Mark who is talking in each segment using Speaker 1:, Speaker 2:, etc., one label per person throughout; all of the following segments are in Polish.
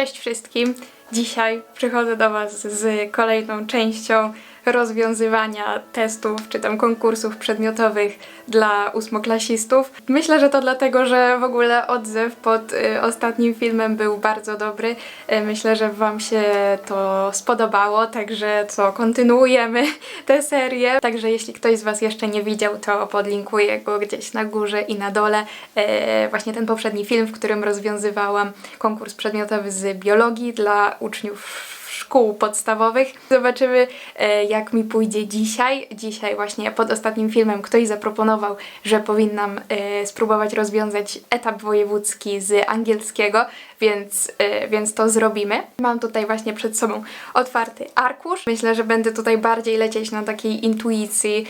Speaker 1: Cześć wszystkim! Dzisiaj przychodzę do Was z kolejną częścią rozwiązywania testów czy tam konkursów przedmiotowych dla ósmoklasistów. Myślę, że to dlatego, że w ogóle odzew pod y, ostatnim filmem był bardzo dobry. Y, myślę, że Wam się to spodobało, także co, kontynuujemy tę serię. Także jeśli ktoś z Was jeszcze nie widział, to podlinkuję go gdzieś na górze i na dole. E, właśnie ten poprzedni film, w którym rozwiązywałam konkurs przedmiotowy z biologii dla uczniów szkół podstawowych. Zobaczymy, e, jak mi pójdzie dzisiaj. Dzisiaj właśnie pod ostatnim filmem ktoś zaproponował, że powinnam e, spróbować rozwiązać etap wojewódzki z angielskiego, więc, e, więc to zrobimy. Mam tutaj właśnie przed sobą otwarty arkusz. Myślę, że będę tutaj bardziej lecieć na takiej intuicji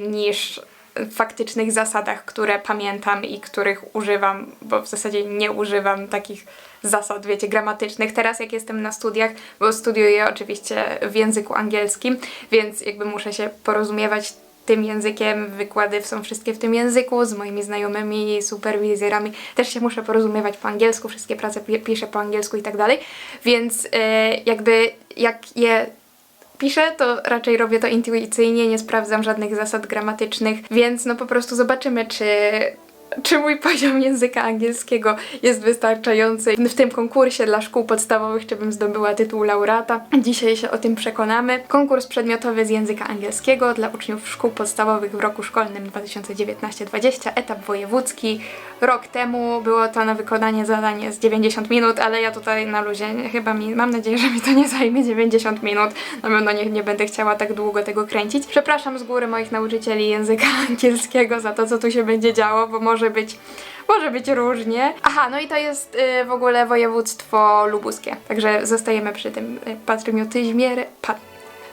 Speaker 1: niż faktycznych zasadach, które pamiętam i których używam, bo w zasadzie nie używam takich zasad, wiecie, gramatycznych. Teraz jak jestem na studiach, bo studiuję oczywiście w języku angielskim, więc jakby muszę się porozumiewać tym językiem, wykłady są wszystkie w tym języku, z moimi znajomymi, superwizjerami też się muszę porozumiewać po angielsku, wszystkie prace pi- piszę po angielsku i tak dalej, więc e, jakby jak je piszę, to raczej robię to intuicyjnie, nie sprawdzam żadnych zasad gramatycznych, więc no po prostu zobaczymy, czy czy mój poziom języka angielskiego jest wystarczający w tym konkursie dla szkół podstawowych, czy bym zdobyła tytuł laureata. Dzisiaj się o tym przekonamy. Konkurs przedmiotowy z języka angielskiego dla uczniów szkół podstawowych w roku szkolnym 2019-20, etap wojewódzki. Rok temu było to na wykonanie zadanie z 90 minut, ale ja tutaj na luzie chyba mi, mam nadzieję, że mi to nie zajmie 90 minut. Na pewno nie, nie będę chciała tak długo tego kręcić. Przepraszam z góry moich nauczycieli języka angielskiego za to, co tu się będzie działo, bo może być może być różnie. Aha, no i to jest y, w ogóle województwo lubuskie. Także zostajemy przy tym y, patriotyzmie.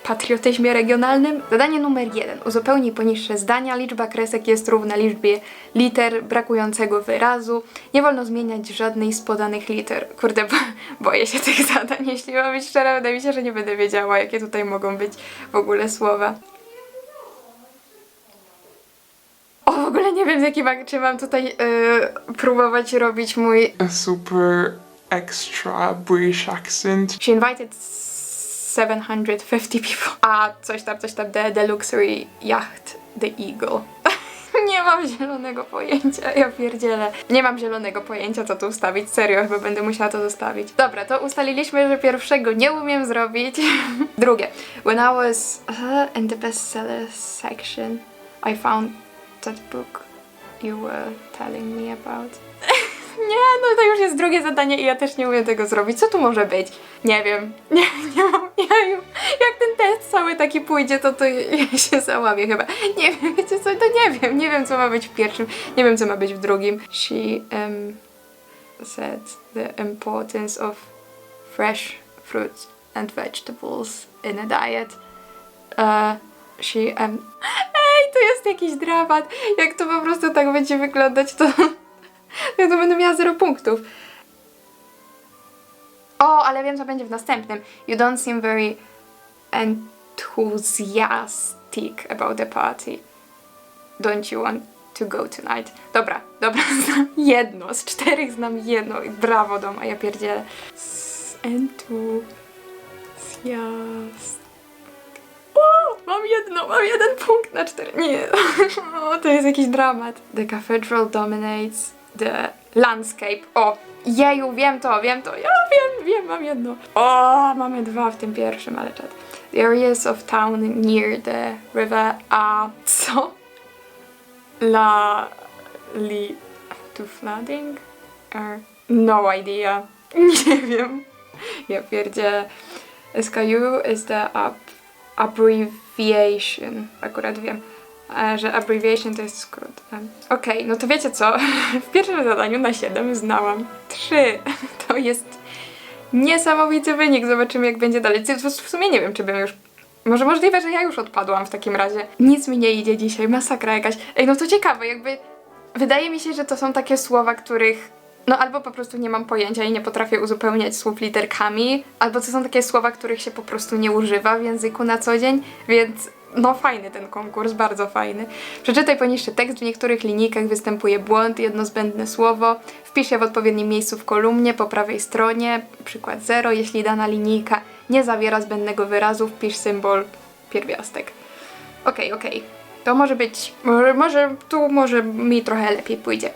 Speaker 1: patriotyzmie regionalnym. Zadanie numer jeden. Uzupełnij poniższe zdania. Liczba kresek jest równa liczbie liter brakującego wyrazu. Nie wolno zmieniać żadnej z podanych liter. Kurde, bo, boję się tych zadań. Jeśli mam być szczera, wydaje mi się, że nie będę wiedziała, jakie tutaj mogą być w ogóle słowa. O, w ogóle nie wiem, z jakim, ak- czy mam tutaj yy, próbować robić mój...
Speaker 2: super extra British accent.
Speaker 1: She invited 750 people. A coś tam, coś tam, the, the luxury yacht, the eagle. Nie mam zielonego pojęcia, ja pierdzielę. Nie mam zielonego pojęcia, co tu ustawić, serio, chyba będę musiała to zostawić. Dobra, to ustaliliśmy, że pierwszego nie umiem zrobić. Drugie. When I was uh, in the bestseller section, I found that book you were telling me about. Nie, no to już jest drugie zadanie i ja też nie umiem tego zrobić. Co tu może być? Nie wiem. Nie, nie mam. Jak ten test cały taki pójdzie, to to ja się załamię chyba. Nie wiem, wiecie co, to nie wiem. Nie wiem, co ma być w pierwszym. Nie wiem, co ma być w drugim. She um, said the importance of fresh fruits and vegetables in a diet. Uh, she um... Jest jakiś dramat. Jak to po prostu tak będzie wyglądać, to... Ja to będę miała 0 punktów. O, ale wiem, co będzie w następnym. You don't seem very enthusiastic about the party. Don't you want to go tonight? Dobra, dobra, znam jedno. Z czterech znam jedno. Brawo, dom, a ja pierdzielę. S- Enthusiast. O, mam jedno, mam jeden punkt na cztery. Nie, o, to jest jakiś dramat. The cathedral dominates the landscape. O, jeju, wiem to, wiem to. Ja wiem, wiem, mam jedno. O, mamy dwa w tym pierwszym, ale czad. The areas of town near the river a co? La... li... to flooding? Or... No idea. Nie wiem. Ja pierdzielę. SKU is the up, abbreviation. Akurat wiem, e, że abbreviation to jest skrót. Em, Okej, no to wiecie co? W pierwszym zadaniu na 7 znałam 3. To jest niesamowity wynik. Zobaczymy jak będzie dalej. W sumie nie wiem, czy bym już... Może możliwe, że ja już odpadłam w takim razie. Nic mi nie idzie dzisiaj, masakra jakaś. Ej, no to ciekawe, jakby... Wydaje mi się, że to są takie słowa, których no albo po prostu nie mam pojęcia i nie potrafię uzupełniać słów literkami, albo to są takie słowa, których się po prostu nie używa w języku na co dzień, więc no fajny ten konkurs, bardzo fajny. Przeczytaj poniższy tekst, w niektórych linijkach występuje błąd, jedno zbędne słowo. Wpisz je w odpowiednim miejscu w kolumnie po prawej stronie, przykład 0. Jeśli dana linijka nie zawiera zbędnego wyrazu, wpisz symbol pierwiastek. Okej, okej. To może być, może, może tu może mi trochę lepiej pójdzie.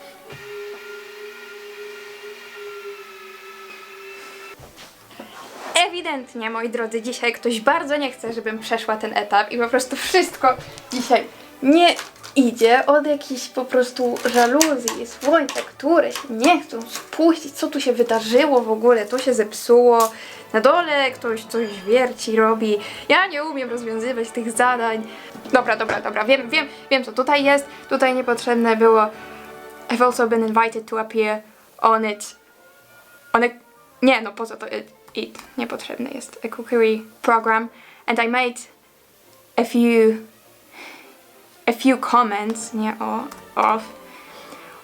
Speaker 1: Ewidentnie, moi drodzy, dzisiaj ktoś bardzo nie chce, żebym przeszła ten etap i po prostu wszystko dzisiaj nie idzie od jakichś po prostu żaluzji, słońca, które się nie chcą spuścić. Co tu się wydarzyło w ogóle? To się zepsuło. Na dole ktoś coś wierci, robi. Ja nie umiem rozwiązywać tych zadań. Dobra, dobra, dobra, wiem, wiem, wiem co tutaj jest. Tutaj niepotrzebne było. I've also been invited to appear on it one, nie, no poza to it, niepotrzebny jest a cookery program. And I made a few a few comments nie o of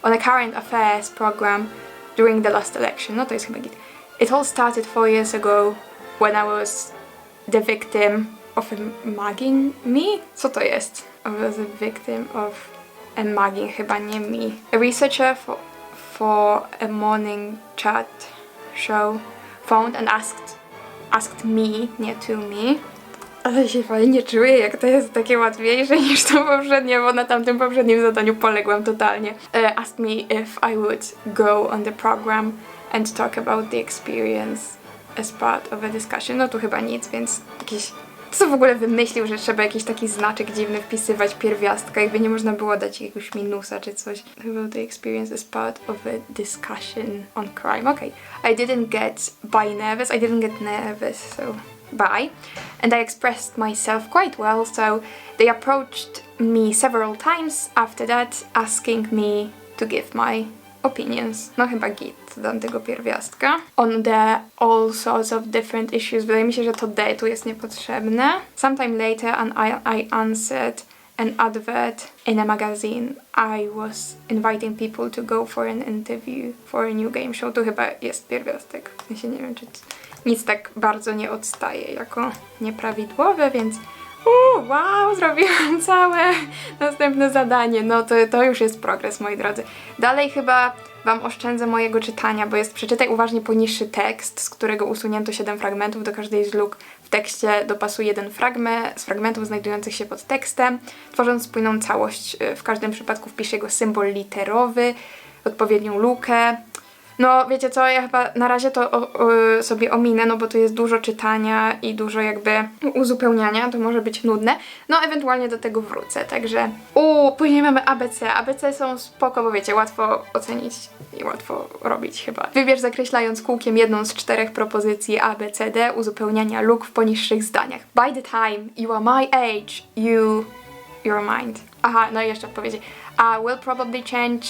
Speaker 1: on a current affairs program during the last election. No to jest chyba git. It all started four years ago when I was the victim of a mugging me? Co to jest? I was a victim of a mugging chyba nie me. A researcher for for a morning chat show phoned and asked asked me, nie to me. Ale się fajnie czuję, jak to jest takie łatwiejsze niż to poprzednie, bo na tamtym poprzednim zadaniu poległam totalnie. Uh, asked me if I would go on the program and talk about the experience as part of a discussion. No tu chyba nic, więc jakieś... Co w ogóle wymyślił, że trzeba jakiś taki znaczek dziwny wpisywać pierwiastka, jakby nie można było dać jakiegoś minusa czy coś. About the experience as part of a discussion on crime. Okay. I didn't get by nervous. I didn't get nervous, so by. And I expressed myself quite well, so they approached me several times after that, asking me to give my opinions. No chyba git, dam tego pierwiastka. On the all sorts of different issues. Wydaje mi się, że to D tu jest niepotrzebne. Sometime later and I, I answered an advert in a magazine. I was inviting people to go for an interview for a new game show. Tu chyba jest pierwiastek. Ja się nie wiem, czy nic tak bardzo nie odstaje jako nieprawidłowe, więc Uuu, wow, zrobiłam całe następne zadanie. No to, to już jest progres, moi drodzy. Dalej chyba Wam oszczędzę mojego czytania, bo jest przeczytaj uważnie poniższy tekst, z którego usunięto 7 fragmentów. Do każdej z luk w tekście dopasuj jeden fragment z fragmentów znajdujących się pod tekstem, tworząc spójną całość. y, W każdym przypadku wpisz jego symbol literowy, odpowiednią lukę. No, wiecie co, ja chyba na razie to o, o, sobie ominę, no bo tu jest dużo czytania i dużo jakby uzupełniania, to może być nudne. No, ewentualnie do tego wrócę, także... U, później mamy ABC. ABC są spoko, bo wiecie, łatwo ocenić i łatwo robić chyba. Wybierz zakreślając kółkiem jedną z czterech propozycji A, B, C, D uzupełniania luk w poniższych zdaniach. By the time you are my age, you... your mind. Aha, no i jeszcze odpowiedzi. A will probably change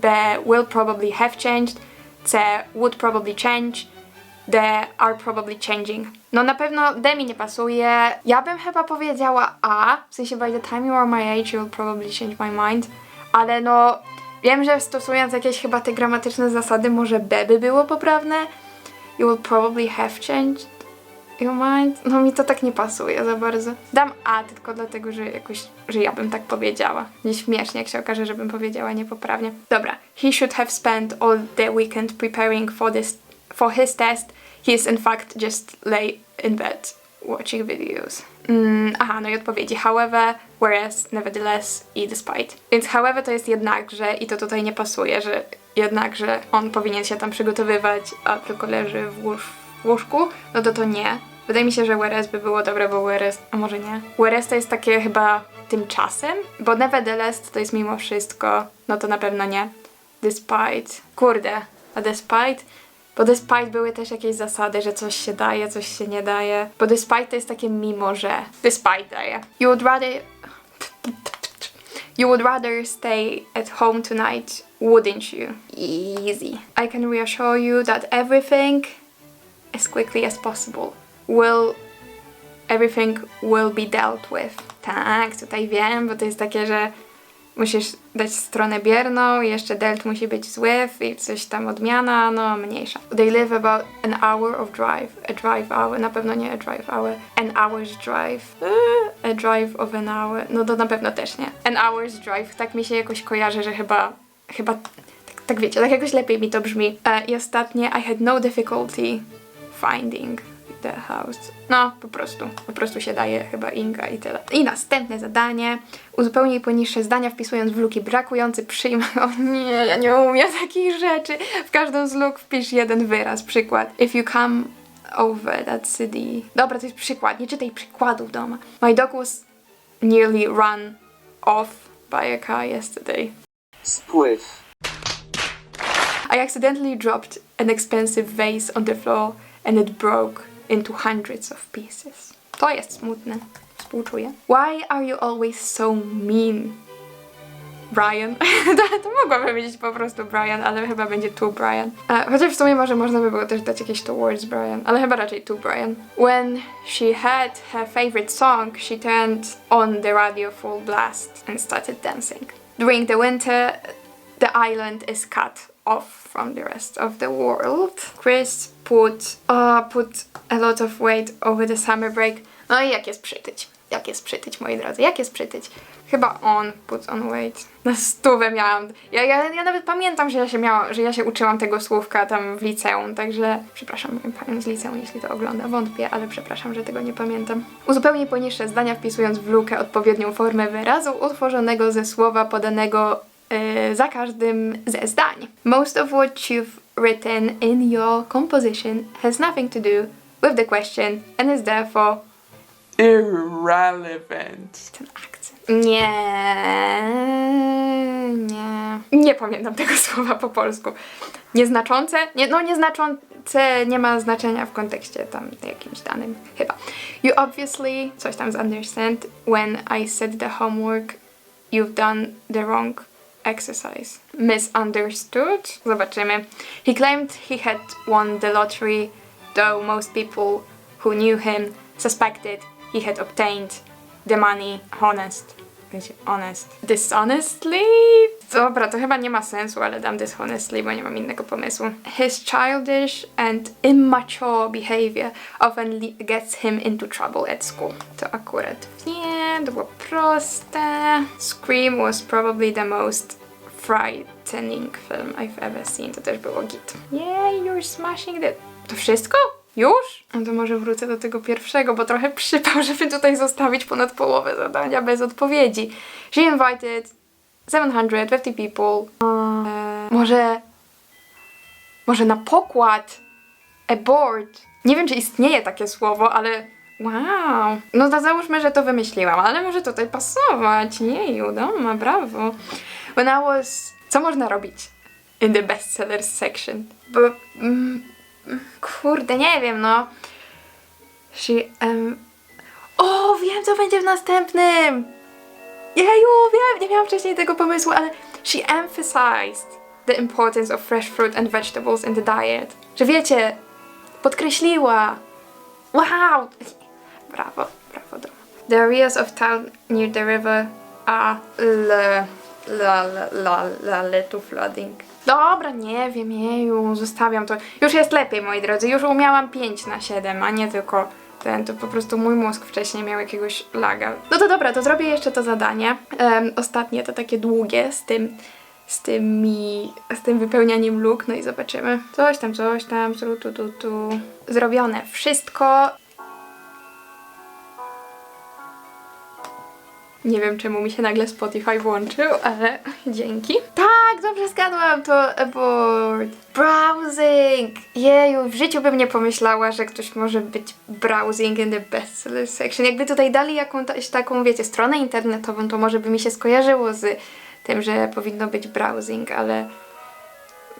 Speaker 1: B. Will probably have changed. C. Would probably change. D. Are probably changing. No na pewno D mi nie pasuje. Ja bym chyba powiedziała A, w sensie by the time you are my age, you'll probably change my mind. Ale no, wiem, że stosując jakieś chyba te gramatyczne zasady, może B by było poprawne. You will probably have changed mind. No mi to tak nie pasuje za bardzo. Dam A tylko dlatego, że jakoś, że ja bym tak powiedziała. Nieśmiesznie, jak się okaże, żebym powiedziała niepoprawnie. Dobra. He should have spent all the weekend preparing for this for his test. He is in fact just lay in bed watching videos. Mm, aha, no i odpowiedzi. However, whereas, nevertheless i despite. Więc however to jest jednakże i to tutaj nie pasuje, że jednakże on powinien się tam przygotowywać, a tylko leży w łóżku, no to to nie. Wydaje mi się, że whereas by było dobre, bo whereas, a może nie. Whereas to jest takie chyba tymczasem, bo nevertheless to jest mimo wszystko, no to na pewno nie. Despite. Kurde, a despite? Bo despite były też jakieś zasady, że coś się daje, coś się nie daje. Bo despite to jest takie mimo, że. Despite daje. You would rather... You would rather stay at home tonight, wouldn't you? Easy. I can reassure you that everything, as quickly as possible, will everything will be dealt with. Tak, tutaj wiem, bo to jest takie, że musisz dać stronę bierną, i jeszcze delt musi być z with i coś tam odmiana, no mniejsza. They live about an hour of drive. A drive hour, na pewno nie a drive hour. An hour's drive. A drive of an hour. No to na pewno też nie. An hour's drive, tak mi się jakoś kojarzy, że chyba, chyba, tak, tak wiecie, tak jakoś lepiej mi to brzmi. E, I ostatnie, I had no difficulty finding the house. No, po prostu. Po prostu się daje chyba Inga i tyle. I następne zadanie. Uzupełnij poniższe zdania wpisując w luki brakujący przyjm... O nie, ja nie umiem takich rzeczy. W każdą z luk wpisz jeden wyraz. Przykład. If you come over that city... Dobra, to jest przykład. Nie czytaj przykładów doma. My dog was nearly run off by a car yesterday.
Speaker 3: Spływ.
Speaker 1: I accidentally dropped an expensive vase on the floor and it broke into hundreds of pieces. To jest smutne. Współczuję. Why are you always so mean? Brian. to, to mogłabym powiedzieć po prostu Brian, ale chyba będzie to Brian. E, chociaż w sumie może można by było też dać jakieś two words Brian, ale chyba raczej to Brian. When she had her favorite song, she turned on the radio full blast and started dancing. During the winter, the island is cut off from the rest of the world. Chris put, uh, put a lot of weight over the summer break. No i jak jest przytyć? Jak jest przytyć, moi drodzy? Jak jest przytyć? Chyba on put on weight. Na stówę miałam. Ja, ja, ja nawet pamiętam, że ja się miałam, że ja się uczyłam tego słówka tam w liceum, także przepraszam panią z liceum, jeśli to ogląda, wątpię, ale przepraszam, że tego nie pamiętam. Uzupełnij poniższe zdania wpisując w lukę odpowiednią formę wyrazu utworzonego ze słowa podanego y, za każdym ze zdań. Most of what you've written in your composition has nothing to do with the question and is therefore
Speaker 2: Irrelevant.
Speaker 1: ten akcent. Nie, nie. Nie pamiętam tego słowa po polsku. Nieznaczące? Nie, no nieznaczące nie ma znaczenia w kontekście tam jakimś danym, chyba. You obviously, coś tam z understand, when I said the homework, you've done the wrong exercise. Misunderstood? Zobaczymy. He claimed he had won the lottery, though most people who knew him suspected he had obtained the money honest. Wiecie, honest. Dishonestly? Dobra, to chyba nie ma sensu, ale dam dishonestly, bo nie mam innego pomysłu. His childish and immature behavior often gets him into trouble at school. To akurat nie, to było proste. Scream was probably the most frightening film I've ever seen. To też było git. Yeah, you're smashing the... To wszystko? Już? No to może wrócę do tego pierwszego, bo trochę przypał, żeby tutaj zostawić ponad połowę zadania bez odpowiedzi. She invited 750 people. Eee, może... Może na pokład? A board. Nie wiem, czy istnieje takie słowo, ale... Wow. No to załóżmy, że to wymyśliłam, ale może tutaj pasować. Nie, Judoma, brawo. When I was... Co można robić in the bestsellers section? Bo... Mm, Kurde, nie wiem, no. She, um... O, wiem, co będzie w następnym! Jeju, wiem, nie miałam wcześniej tego pomysłu, ale she emphasized the importance of fresh fruit and vegetables in the diet. Że wiecie, podkreśliła. Wow! Brawo, brawo, Doma. The areas of town near the river are le, la, la, la, la, little flooding. Dobra, nie wiem, jeju, zostawiam to. Już jest lepiej, moi drodzy. Już umiałam 5 na 7, a nie tylko ten. To po prostu mój mózg wcześniej miał jakiegoś laga. No to dobra, to zrobię jeszcze to zadanie. Em, ostatnie to takie długie z tym, z tymi, z tym wypełnianiem luk. No i zobaczymy. Coś tam, coś tam, tu, tu, tu, tu. Zrobione wszystko. Nie wiem, czemu mi się nagle Spotify włączył, ale dzięki. Tak, dobrze zgadłam, to abort. Browsing! Jeju, w życiu bym nie pomyślała, że ktoś może być browsing in the bestseller section. Jakby tutaj dali jakąś taką, wiecie, stronę internetową, to może by mi się skojarzyło z tym, że powinno być browsing, ale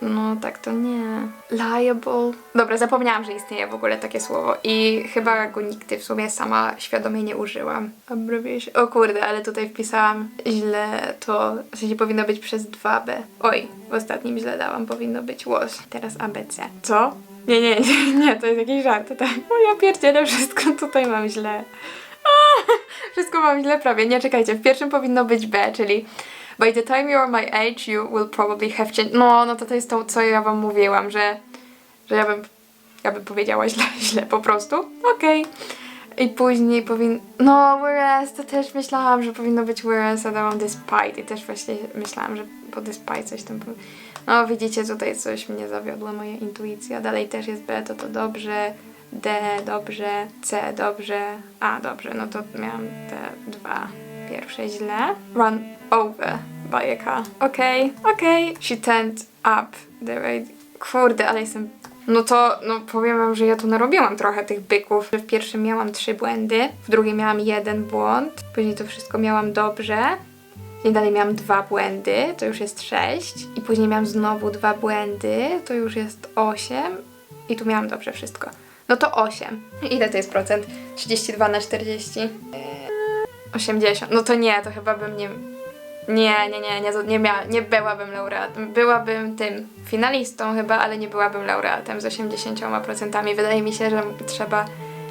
Speaker 1: no tak to nie. Liable. Dobra, zapomniałam, że istnieje w ogóle takie słowo i chyba go nigdy w sumie sama świadomie nie użyłam. Abbreviation. O kurde, ale tutaj wpisałam źle to, w sensie powinno być przez 2b. Oj, w ostatnim źle dałam, powinno być was. Teraz ABC. Co? Nie, nie, nie, nie, to jest jakiś żart, tak. O ja pierdzielę, wszystko tutaj mam źle. A, wszystko mam źle prawie. Nie, czekajcie, w pierwszym powinno być B, czyli By the time you are my age, you will probably have changed. No, no to to jest to, co ja wam mówiłam, że, że ja bym, ja bym powiedziała źle, źle po prostu. Okej. I później powin... No, whereas to też myślałam, że powinno być whereas, a dałam despite i też właśnie myślałam, że po despite coś tam... No, widzicie, tutaj coś mnie zawiodła, moja intuicja. Dalej też jest B, to to dobrze. D, dobrze. C, dobrze. A, dobrze, no to miałam te dwa pierwsze źle. Run over by a car. Okej, okej. She turned up the radio. Kurde, ale jestem no to, no powiem wam, że ja tu narobiłam trochę tych byków. W pierwszym miałam trzy błędy, w drugim miałam jeden błąd, później to wszystko miałam dobrze. I dalej miałam dwa błędy, to już jest sześć. I później miałam znowu dwa błędy, to już jest osiem. I tu miałam dobrze wszystko. No to 8. Ile to jest procent? 32 na 40? Eee, 80. No to nie, to chyba bym nie... Nie, nie, nie, nie, nie, mia, nie byłabym laureatem. Byłabym tym finalistą chyba, ale nie byłabym laureatem z 80%. Wydaje mi się, że trzeba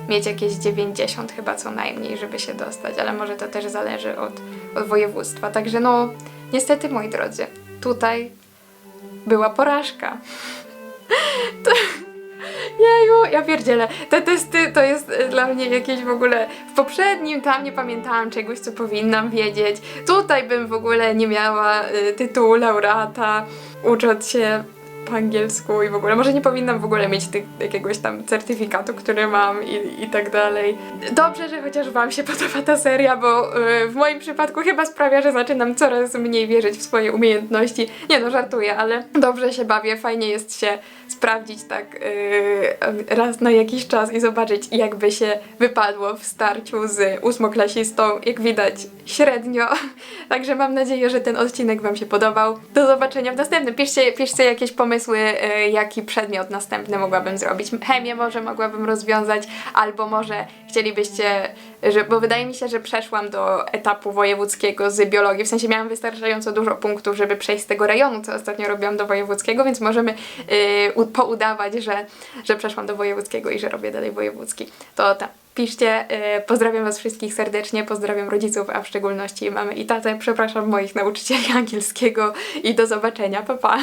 Speaker 1: mieć jakieś 90 chyba co najmniej, żeby się dostać, ale może to też zależy od, od województwa. Także no, niestety moi drodzy, tutaj była porażka. To... Jeju, ja pierdzielę. Te testy to jest y, dla mnie jakieś w ogóle... W poprzednim tam nie pamiętałam czegoś, co powinnam wiedzieć. Tutaj bym w ogóle nie miała y, tytułu laureata, ucząc się po angielsku i w ogóle. Może nie powinnam w ogóle mieć tych, jakiegoś tam certyfikatu, który mam i, i tak dalej. Dobrze, że chociaż Wam się podoba ta seria, bo y, w moim przypadku chyba sprawia, że zaczynam coraz mniej wierzyć w swoje umiejętności. Nie no, żartuję, ale dobrze się bawię, fajnie jest się sprawdzić tak y, raz na jakiś czas i zobaczyć, jakby się wypadło w starciu z ósmoklasistą. Jak widać, średnio. Także mam nadzieję, że ten odcinek Wam się podobał. Do zobaczenia w następnym. Piszcie, piszcie jakieś pomysły, y, jaki przedmiot następny mogłabym zrobić. Chemię może mogłabym rozwiązać, albo może chcielibyście, że, bo wydaje mi się, że przeszłam do etapu wojewódzkiego z biologii. W sensie miałam wystarczająco dużo punktów, żeby przejść z tego rejonu, co ostatnio robiłam do wojewódzkiego, więc możemy y, u- poudawać, że, że przeszłam do wojewódzkiego i że robię dalej wojewódzki. To tam. Piszcie, y, pozdrawiam Was wszystkich serdecznie, pozdrawiam rodziców, a w szczególności mamy i tatę, przepraszam moich nauczycieli angielskiego i do zobaczenia, pa pa!